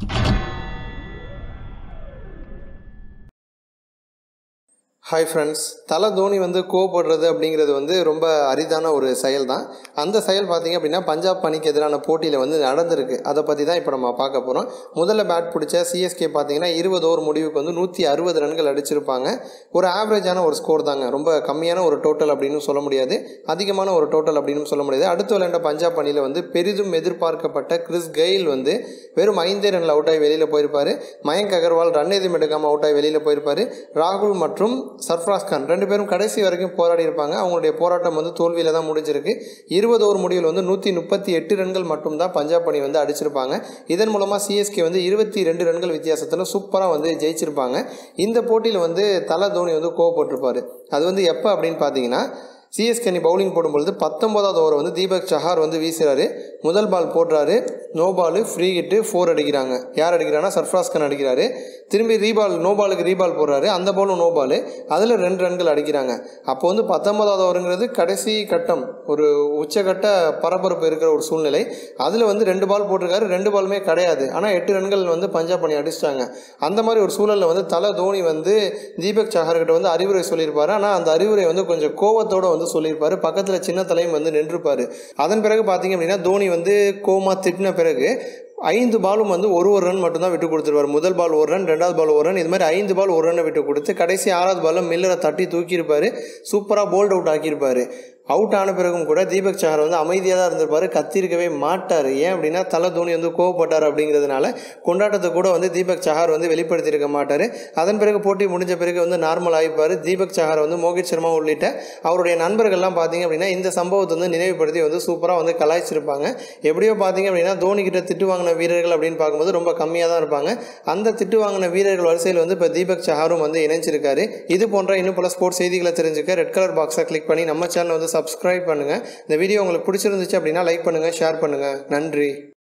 you hi friends தலை தோனி வந்து கோவப்படுறது அப்படிங்கிறது வந்து ரொம்ப அரிதான ஒரு செயல் தான் அந்த செயல் பார்த்தீங்க அப்படின்னா பஞ்சாப் அணிக்கு எதிரான போட்டியில் வந்து நடந்திருக்கு. அதை பற்றி தான் இப்போ நம்ம பார்க்க போகிறோம் முதல்ல பேட் பிடிச்ச சிஎஸ்கே பார்த்தீங்கன்னா இருபது ஓவர் முடிவுக்கு வந்து நூற்றி அறுபது ரன்கள் அடிச்சிருப்பாங்க. ஒரு ஆவரேஜான ஒரு ஸ்கோர் தாங்க. ரொம்ப கம்மியான ஒரு டோட்டல் அப்படின்னு சொல்ல முடியாது. அதிகமான ஒரு டோட்டல் அப்படின்னு சொல்ல முடியாது. அடுத்து விளையாண்ட பஞ்சாப் அணியில் வந்து பெரிதும் எதிர்பார்க்கப்பட்ட கிறிஸ் கெயில் வந்து வெறும் ஐந்தே ரனில் அவுட் ஆகி வெளியில் போயிருப்பார். மயங்க் அகர்வால் ரன் எதுவும் எடுக்காமல் அவுட் ஆகி வெளியில் போயிருப்பார். ராகுல் மற்றும் சர்ஃப்ராஸ் கான். ரெண்டு பேரும் கடைசி வரைக்கும் போராடி இருப்பாங்க. அவங்களுடைய போராட்டம் வந்து தோல்வியில் தான் முடிஞ்சிருக்கு. இருபது ஓவர் முடிவில் வந்து நூற்றி முப்பத்தி எட்டு ரன்கள் மட்டும்தான் பஞ்சாப் அணி வந்து அடிச்சிருப்பாங்க. இதன் மூலமாக சிஎஸ்கே வந்து இருபத்தி ரெண்டு ரன்கள் வித்தியாசத்தில் சூப்பராக வந்து ஜெயிச்சிருப்பாங்க. இந்த போட்டியில் வந்து தலை தோனி வந்து கோவப்பட்டிருப்பார். அது வந்து எப்போ அப்படின்னு பார்த்தீங்கன்னா சிஎஸ்கே அணி பவுலிங் போடும்பொழுது பத்தொன்பதாவது ஓவர் வந்து தீபக் சஹார் வந்து வீசுகிறாரு முதல் பால் போடுறாரு. No ball free hit four அடிக்கிறாங்க. யார் அடிக்கிறாங்கன்னா சர்ஃப்ராஸ் கான் அடிக்கிறாரு. திரும்பி ரீபால் நோ பாலுக்கு ரீபால் போடுறாரு. அந்த பாலும் நோ பால் அதில் ரெண்டு ரன்கள் அடிக்கிறாங்க. அப்போ வந்து பத்தொன்பதாவது ஓவருங்கிறது கடைசி கட்டம். ஒரு உச்சகட்ட பரபரப்பு இருக்கிற ஒரு சூழ்நிலை. அதில் வந்து ரெண்டு பால் போட்டிருக்காரு. ரெண்டு பாலுமே கிடையாது. ஆனால் எட்டு ரன்கள் வந்து பஞ்சாப் அணி அடிச்சிட்டாங்க. அந்த மாதிரி ஒரு சூழலில் வந்து தலை தோனி வந்து தீபக் சஹார்கிட்ட வந்து அறிவுரை சொல்லியிருப்பாரு. ஆனால் அந்த அறிவுரை வந்து கொஞ்சம் கோவத்தோடு வந்து சொல்லியிருப்பார். பக்கத்தில் சின்ன தலையும் வந்து நின்றுப்பார். அதன் பிறகு பார்த்தீங்க அப்படின்னா தோனி வந்து கோமா திட்டின பிறகு ஐந்து பாலும் வந்து ஒரு ஒரு ரன் மட்டும்தான் விட்டு கொடுத்துருவார். முதல் பால் ஒரு ரன் ரெண்டாவது பால் ஒரு ரன் இது மாதிரி ஐந்து பால் ஒரு ரன்னை விட்டு கொடுத்து கடைசி ஆறாவது பாலில் மில்லரை தட்டி தூக்கியிருப்பார். சூப்பராக போல்ட் அவுட் ஆக்கியிருப்பார். அவுட் ஆன பிறகும் கூட தீபக் சஹார் வந்து அமைதியாக தான் இருந்திருப்பார் கத்திருக்கவே மாட்டார். ஏன் அப்படின்னா தலை தோனி வந்து கோவப்பட்டார் அப்படிங்கிறதுனால கொண்டாட்டத்தை கூட வந்து தீபக் சஹார் வந்து வெளிப்படுத்தியிருக்க மாட்டார். அதன் பிறகு போட்டி முடிஞ்ச பிறகு வந்து நார்மல் ஆகிப்பார் தீபக் சஹார் வந்து மோகித் சர்மா உள்ளிட்ட அவருடைய நண்பர்கள்லாம் பார்த்தீங்க அப்படின்னா இந்த சம்பவத்தை வந்து நினைவுபடுத்தி வந்து சூப்பராக வந்து கலாய்ச்சிருப்பாங்க. எப்படியோ பார்த்தீங்க அப்படின்னா தோனி கிட்ட திட்டு வாங்கின வீரர்கள் அப்படின்னு பார்க்கும்போது ரொம்ப கம்மியாக தான் இருப்பாங்க. அந்த திட்டு வாங்கின வீரர்கள் வரிசையில் வந்து இப்போ தீபக் சஹாரும் வந்து இணைஞ்சிருக்காரு. இது போன்ற இன்னும் பல ஸ்போர்ட்ஸ் செய்திகளை தெரிஞ்சுக்க ரெட் கலர் பாக்ஸை கிளிக் பண்ணி நம்ம சேனல் வந்து சப்ஸ்கிரைப் பண்ணுங்கள் இந்த வீடியோ உங்களுக்கு பிடிச்சிருந்துச்சு அப்படின்னா லைக் பண்ணுங்கள் ஷேர் பண்ணுங்கள் நன்றி.